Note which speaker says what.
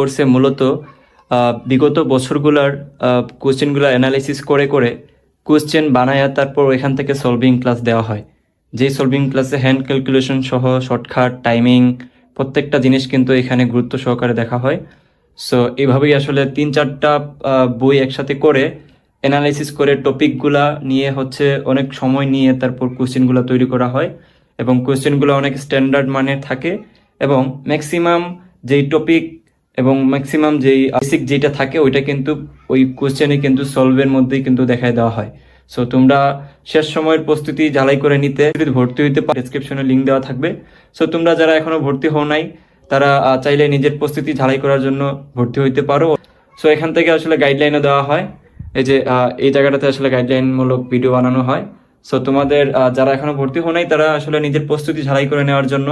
Speaker 1: কোর্সে মূলত বিগত বছরগুলোর কোশ্চেনগুলো অ্যানালাইসিস করে করে কোশ্চেন বানায়া তারপর এখান থেকে সলভিং ক্লাস দেওয়া হয়। যেই সলভিং ক্লাসে হ্যান্ড ক্যালকুলেশন সহ শর্টকাট টাইমিং প্রত্যেকটা জিনিস কিন্তু এখানে গুরুত্ব সহকারে দেখা হয়। সো এইভাবেই আসলে তিন চারটা বই একসাথে করে অ্যানালাইসিস করে টপিকগুলা নিয়ে হচ্ছে অনেক সময় নিয়ে তারপর কোশ্চেনগুলো তৈরি করা হয় এবং কোশ্চেনগুলো অনেক স্ট্যান্ডার্ড মানের থাকে এবং ম্যাক্সিমাম যেই টপিক এবং ম্যাক্সিমাম যেই বেসিক যেটা থাকে ওইটা কিন্তু ওই কোশ্চেনে কিন্তু সলভের মধ্যেই কিন্তু দেখায় দেওয়া হয়। সো তোমরা শেষ সময়ের প্রস্তুতি ঝালাই করে নিতে ভর্তি হইতে পারো ডিসক্রিপশনে লিঙ্ক দেওয়া থাকবে। সো তোমরা যারা এখনও ভর্তি হও নাই তারা চাইলে নিজের প্রস্তুতি ঝালাই করার জন্য ভর্তি হইতে পারো। সো এখান থেকে আসলে গাইডলাইনও দেওয়া হয়। এই যে আহ, এই জায়গাটাতে আসলে গাইডলাইন মূলক ভিডিও বানানো হয়। সো তোমাদের যারা এখনও ভর্তি হও নাই তারা আসলে নিজের প্রস্তুতি ঝালাই করে নেওয়ার জন্য